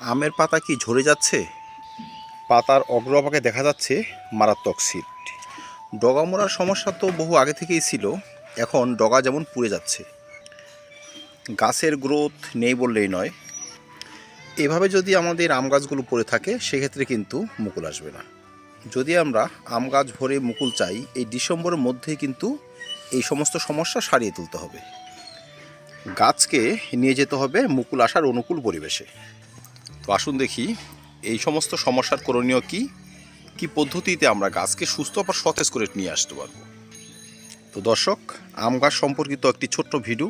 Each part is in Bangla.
আমের পাতা কি ঝরে যাচ্ছে? পাতার অগ্রভাগে দেখা যাচ্ছে মারাত্মক সিট। ডগা মরার সমস্যা তো বহু আগে থেকেই ছিল, এখন ডগা যেমন পুড়ে যাচ্ছে। গাছের গ্রোথ নেই বললেই নয়। এভাবে যদি আমাদের আম গাছগুলো পড়ে থাকে, সেক্ষেত্রে কিন্তু মুকুল আসবে না। যদি আমরা আম গাছ ভরে মুকুল চাই, এই ডিসেম্বরের মধ্যেই কিন্তু এই সমস্ত সমস্যা সারিয়ে তুলতে হবে। গাছকে নিয়ে যেতে হবে মুকুল আসার অনুকূল পরিবেশে। তো আসুন দেখি, এই সমস্ত সমস্যার করণীয় কি? কি পদ্ধতিতে আমরা গাছকে সুস্থ বা সতেজ করে নিয়ে আসতে পারব? তো দর্শক, আম গাছ সম্পর্কিত একটি ছোট্ট ভিডিও।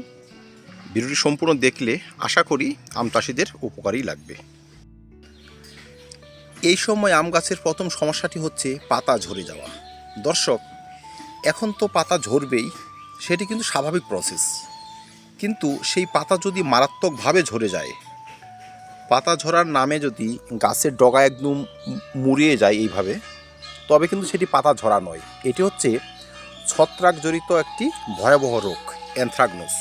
ভিডিওটি সম্পূর্ণ দেখলে আশা করি আম চাষিদের উপকারই লাগবে। এই সময় আম গাছের প্রথম সমস্যাটি হচ্ছে পাতা ঝরে যাওয়া। দর্শক, এখন তো পাতা ঝরবেই, সেটি কিন্তু স্বাভাবিক প্রসেস কিন্তু সেই পাতা যদি মারাত্মকভাবে ঝরে যায় পাতা ঝরার নামে যদি গাছের ডগা একদম মুড়িয়ে যায় এইভাবে, তবে কিন্তু সেটি পাতা ঝরা নয়। এটি হচ্ছে ছত্রাক জড়িত একটি ভয়াবহ রোগ, অ্যানথ্রাকনোস।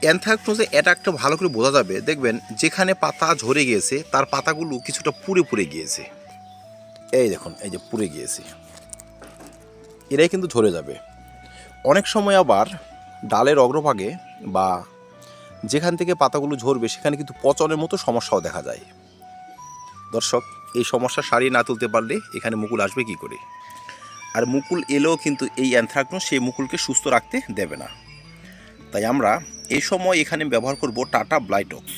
অ্যানথ্রাকনোসে এটা একটা ভালো করে বোঝা যাবে। দেখবেন, যেখানে পাতা ঝরে গিয়েছে, তার পাতাগুলো কিছুটা পুড়ে পুড়ে গিয়েছে। এই দেখুন, এই যে পুড়ে গিয়েছে। এরাই কিন্তু ঝরে যাবে। অনেক সময় আবার ডালের অগ্রভাগে বা যেখান থেকে পাতাগুলো ঝরবে, সেখানে কিন্তু পচনের মতো সমস্যাও দেখা যায়। দর্শক, এই সমস্যা সারিয়ে না তুলতে পারলে এখানে মুকুল আসবে কি করে? আর মুকুল এলেও কিন্তু এই অ্যানথ্রাকনোস সেই মুকুলকে সুস্থ রাখতে দেবে না। তাই আমরা এই সময় এখানে ব্যবহার করব টাটা ব্লাইটক্স।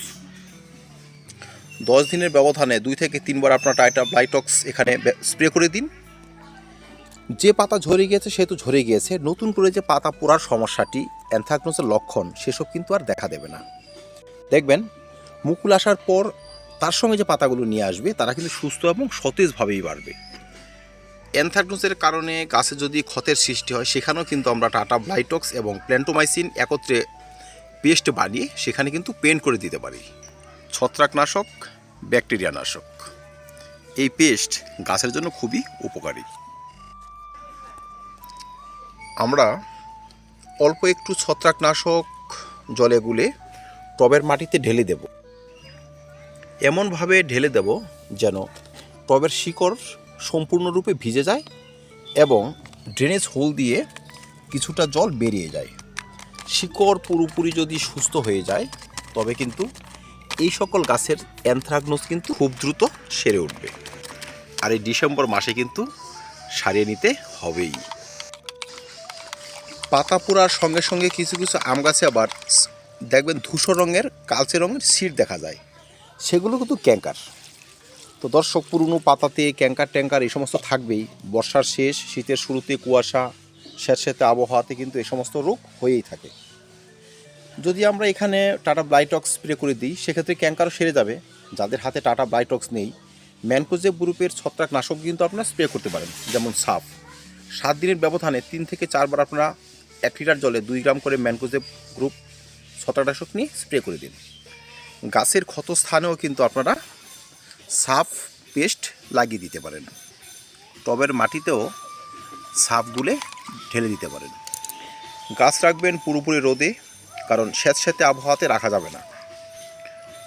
দশ দিনের ব্যবধানে দুই থেকে তিনবার আপনার টাটা ব্লাইটক্স এখানে স্প্রে করে দিন। যে পাতা ঝরে গিয়েছে, সে তো ঝরে গিয়েছে। নতুন করে যে পাতা পোড়ার সমস্যাটি অ্যানথ্রাকনোসের লক্ষণ, সেসব কিন্তু আর দেখা দেবে না। দেখবেন, মুকুল আসার পর তার সঙ্গে যে পাতাগুলো নিয়ে আসবে, তারা কিন্তু সুস্থ এবং সতেজভাবেই বাড়বে। অ্যানথ্রাকনোসের কারণে গাছে যদি ক্ষতের সৃষ্টি হয়, সেখানেও কিন্তু আমরা টাটা ব্লাইটক্স এবং প্ল্যান্টোমাইসিন একত্রে পেস্ট বানিয়ে সেখানে কিন্তু পেন্ট করে দিতে পারি। ছত্রাকনাশক ব্যাকটেরিয়া নাশক এই পেস্ট গাছের জন্য খুবই উপকারী। আমরা অল্প একটু ছত্রাকনাশক জলে গুলে টবের মাটিতে ঢেলে দেব। এমনভাবে ঢেলে দেব যেন টবের শিকড় সম্পূর্ণরূপে ভিজে যায় এবং ড্রেনেজ হোল দিয়ে কিছুটা জল বেরিয়ে যায়। শিকড় পুরোপুরি যদি সুস্থ হয়ে যায়, তবে কিন্তু এই সকল গাছের অ্যানথ্রাকনোস কিন্তু খুব দ্রুত সেরে উঠবে। আর এই ডিসেম্বর মাসে কিন্তু সারিয়ে নিতে হবেই। পাতা পোড়ার সঙ্গে সঙ্গে কিছু কিছু আম গাছে আবার দেখবেন ধূসর রঙের, কালচে রঙের সিট দেখা যায়। সেগুলো কিন্তু ক্যাঙ্কার তো দর্শক, পুরনো পাতাতে ক্যাঙ্কার ট্যাঙ্কার এই সমস্ত থাকবেই। বর্ষার শেষ, শীতের শুরুতে কুয়াশা স্যাঁতস্যাঁতে আবহাওয়াতে কিন্তু এই সমস্ত রোগ হয়েই থাকে। যদি আমরা এখানে টাটা ব্লাইটক্স স্প্রে করে দিই, সেক্ষেত্রে ক্যাঙ্কারও সেরে যাবে। যাদের হাতে টাটা ব্লাইটক্স নেই, ম্যানকোজেব গ্রুপের ছত্রাকনাশক কিন্তু আপনারা স্প্রে করতে পারেন, যেমন সাফ। সাত দিনের ব্যবধানে তিন থেকে চারবার আপনারা এক লিটার জলে দুই গ্রাম করে ম্যানকোজেব গ্রুপ ছত্রাকনাশক নিয়ে স্প্রে করে দিন। গাছের ক্ষত স্থানেও কিন্তু আপনারা সাফ পেস্ট লাগিয়ে দিতে পারেন। টবের মাটিতেও সাফ গুলে ঢেলে দিতে পারেন। গাছ রাখবেন পুরোপুরি রোদে, কারণ স্যাঁতস্যাঁতে আবহাওয়াতে রাখা যাবে না।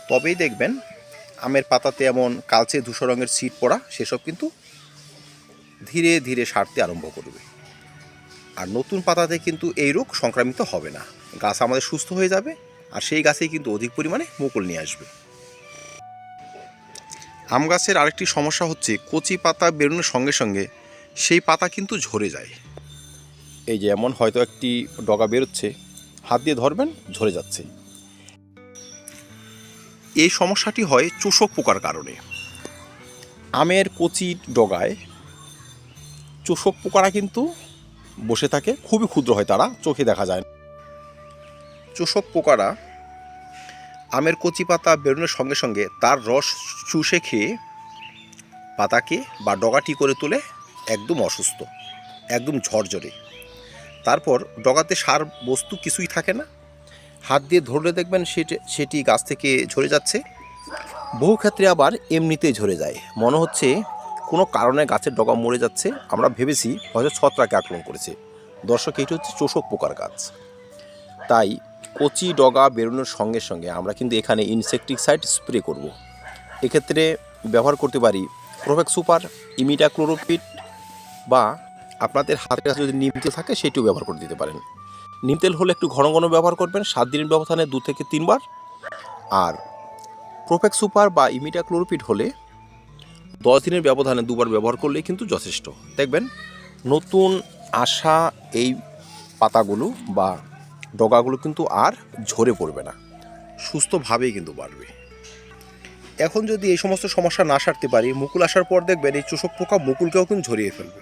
তবেই দেখবেন আমের পাতাতে এমন কালচে ধূসর রঙের সিট পড়া, সেসব কিন্তু ধীরে ধীরে সারতে আরম্ভ করবে। আর নতুন পাতাতে কিন্তু এই রোগ সংক্রামিত হবে না। গাছ আমাদের সুস্থ হয়ে যাবে আর সেই গাছেই কিন্তু অধিক পরিমাণে মুকুল নিয়ে আসবে। আম গাছের আরেকটি সমস্যা হচ্ছে কচি পাতা বেরোনোর সঙ্গে সঙ্গে সেই পাতা কিন্তু ঝরে যায়। এই যে এমন হয়তো একটি ডগা বেরোচ্ছে, হাত দিয়ে ধরবেন, ঝরে যাচ্ছে। এই সমস্যাটি হয় চোষক পোকার কারণে। আমের কচি ডগায় চোষক পোকারা কিন্তু বসে থাকে, খুবই ক্ষুদ্র হয় তারা, চোখে দেখা যায়। চোষক পোকারা আমের কচি পাতা বেরোনোর সঙ্গে সঙ্গে তার রস চুষে খেয়ে পাতাকে বা ডগাটি করে তোলে একদম অসুস্থ, একদম ঝরঝরে। তারপর ডগাতে সার বস্তু কিছুই থাকে না। হাত দিয়ে ধরলে দেখবেন সেটি সেটি গাছ থেকে ঝরে যাচ্ছে। বহু ক্ষেত্রে আবার এমনিতেই ঝরে যায়। মনে হচ্ছে কোনো কারণে গাছের ডগা মরে যাচ্ছে। আমরা ভেবেছি হয়তো ছত্রাকে আক্রমণ করেছে। দর্শক, এটি হচ্ছে চোষক পোকার গাছ। তাই কচি ডগা বেরোনোর সঙ্গে সঙ্গে আমরা কিন্তু এখানে ইনসেকটিসাইড স্প্রে করব। এক্ষেত্রে ব্যবহার করতে পারি প্রোভেক সুপার ইমিডা ক্লোরোপিট বা আপনাদের হাতের কাছে যদি নিম তেল থাকে, সেটিও ব্যবহার করে দিতে পারেন। নিম তেল হলে একটু ঘন ঘন ব্যবহার করবেন, সাত দিনের ব্যবধানে দু থেকে তিনবার। আর প্রোফেক সুপার বা ইমিডা ক্লোরোপিট হলে দশ দিনের ব্যবধানে দুবার ব্যবহার করলেই কিন্তু যথেষ্ট। দেখবেন, নতুন আসা এই পাতাগুলো বা ডগাগুলো কিন্তু আর ঝরে পড়বে না। সুস্থভাবেই কিন্তু বাড়বে। এখন যদি এই সমস্ত সমস্যা না সারতে পারি, মুকুল আসার পর দেখবেন এই চোষক পোকা মুকুলকেও কিন্তু ঝরিয়ে ফেলবে।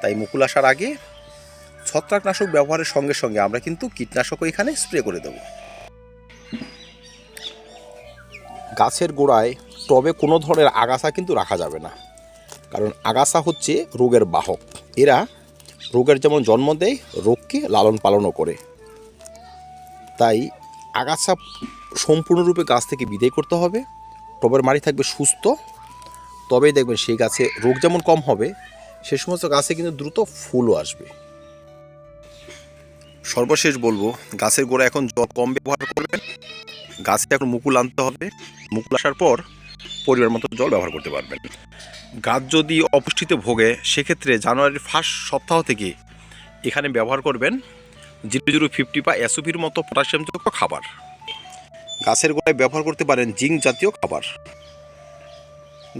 তাই মুকুল আসার আগে ছত্রাকনাশক ব্যবহারের সঙ্গে সঙ্গে আমরা কিন্তু কীটনাশকও এখানে স্প্রে করে দেব। গাছের গোড়ায় টবে কোনো ধরনের আগাছা কিন্তু রাখা যাবে না। কারণ আগাছা হচ্ছে রোগের বাহক। এরা রোগের যেমন জন্ম দেয়, রোগকে লালন পালনও করে। তাই আগাছা সম্পূর্ণরূপে গাছ থেকে বিদায় করতে হবে। টবের মাটি থাকবে সুস্থ। তবেই দেখবেন সেই গাছে রোগ যেমন কম হবে, সে সমস্ত গাছে কিন্তু দ্রুত ফুলও আসবে। সর্বশেষ বলব, গাছের গোড়া এখন জল কম ব্যবহার করবেন। গাছে এখন মুকুল আনতে হবে। মুকুল আসার পর পরিমাণ মতো জল ব্যবহার করতে পারবেন। গাছ যদি অপুষ্টিতে ভোগে, সেক্ষেত্রে জানুয়ারির ফার্স্ট সপ্তাহ থেকে এখানে ব্যবহার করবেন জিরো জিরো ফিফটি বা এসওপির মতো পটাশিয়ামযুক্ত খাবার। গাছের গোড়ায় ব্যবহার করতে পারেন জিঙ্ক জাতীয় খাবার।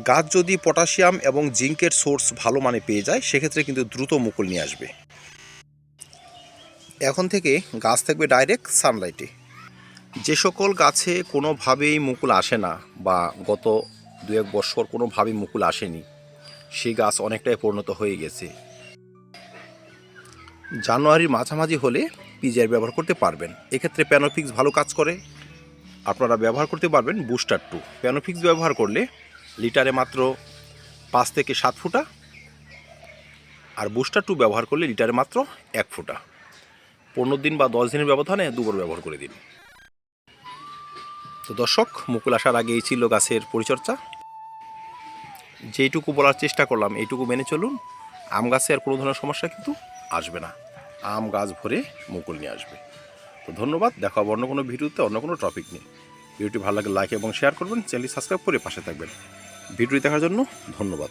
গাছ যদি পটাশিয়াম এবং জিঙ্কের সোর্স ভালো মানে পেয়ে যায়, সেক্ষেত্রে কিন্তু দ্রুত মুকুল নিয়ে আসবে। এখন থেকে গাছ থাকবে ডাইরেক্ট সানলাইটে। যে সকল গাছে কোনোভাবেই মুকুল আসে না বা গত দু এক বছর কোনোভাবেই মুকুল আসেনি, সেই গাছ অনেকটাই পরিণত হয়ে গেছে। জানুয়ারির মাঝামাঝি হলে পিজিআর ব্যবহার করতে পারবেন। এক্ষেত্রে প্যানোফিক্স ভালো কাজ করে। আপনারা ব্যবহার করতে পারবেন বুস্টার টু প্যানোফিক্স ব্যবহার করলে লিটারে মাত্র পাঁচ থেকে সাত ফুটা আর বুস্টার টু ব্যবহার করলে লিটারে মাত্র এক ফুটা। পনেরো দিন বা দশ দিনের ব্যবধানে দুবার ব্যবহার করে দিন। তো দর্শক মুকুল আসার আগেই ছিল গাছের পরিচর্যা। যেইটুকু বলার চেষ্টা করলাম, এইটুকু মেনে চলুন, আম গাছে আর কোনো ধরনের সমস্যা কিন্তু আসবে না। আম গাছ ভরে মুকুল নিয়ে আসবে। তো ধন্যবাদ, দেখা হবে অন্য কোনো ভিডিওতে, অন্য কোনো টপিক নিয়ে। ভিডিওটি ভালো লাগে লাইক এবং শেয়ার করবেন চ্যানেলটি সাবস্ক্রাইব করে পাশে থাকবেন। ভিডিওটি দেখার জন্য ধন্যবাদ।